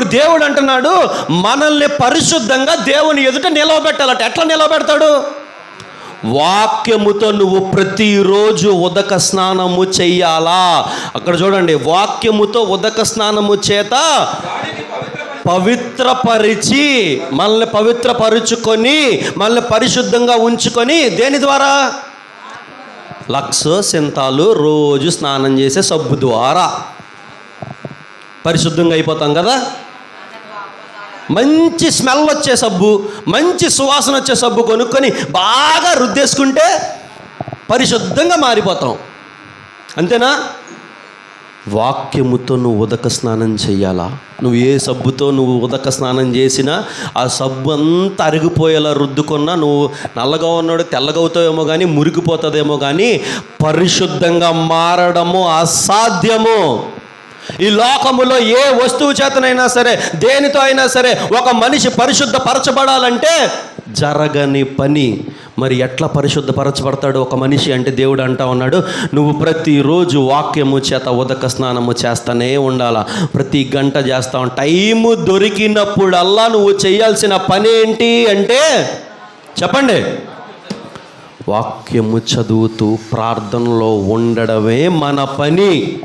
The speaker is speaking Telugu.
ఇప్పుడు దేవుడు అంటున్నాడు మనల్ని పరిశుద్ధంగా దేవుని ఎదుట నిలవబెట్టాలట. ఎట్లా నిలవబెడతాడు వాక్యముతో నువ్వు ప్రతిరోజు ఉదక స్నానము చెయ్యాలా? అక్కడ చూడండి వాక్యముతో ఉదక స్నానము చేత పవిత్రపరిచి మనల్ని పవిత్రపరుచుకొని మనల్ని పరిశుద్ధంగా ఉంచుకొని దేని ద్వారా? లక్స్ సింతాలు రోజు స్నానం చేసే సబ్బు ద్వారా. పరిశుద్ధంగా అయిపోతాం కదా? మంచి స్మెల్ వచ్చే సబ్బు మంచి సువాసన వచ్చే సబ్బు కొనుక్కొని బాగా రుద్దేసుకుంటే పరిశుద్ధంగా మారిపోతాం. అంతేనా? వాక్యముతో నువ్వు ఉదక స్నానం చేయాలా? నువ్వు ఏ సబ్బుతో నువ్వు ఉదక స్నానం చేసినా ఆ సబ్బు అంతా అరిగిపోయేలా రుద్దుకున్నా నువ్వు నల్లగా ఉన్నాడు తెల్లగవుతావేమో కానీ మురిగిపోతుందేమో కానీ పరిశుద్ధంగా మారడము అసాధ్యము. ఈ లోకములో ఏ వస్తువు చేతనైనా సరే దేనితో అయినా సరే ఒక మనిషి పరిశుద్ధపరచబడాలంటే జరగని పని. మరి ఎట్లా పరిశుద్ధపరచబడతాడు ఒక మనిషి అంటే దేవుడు అంటా ఉన్నాడు నువ్వు ప్రతిరోజు వాక్యము చేత ఉదక స్నానము చేస్తానే ఉండాలా. ప్రతి గంట చేస్తావు టైము దొరికినప్పుడల్లా నువ్వు చేయాల్సిన పని ఏంటి అంటే చెప్పండి. వాక్యము చదువుతూ ప్రార్థనలో ఉండడమే మన పని.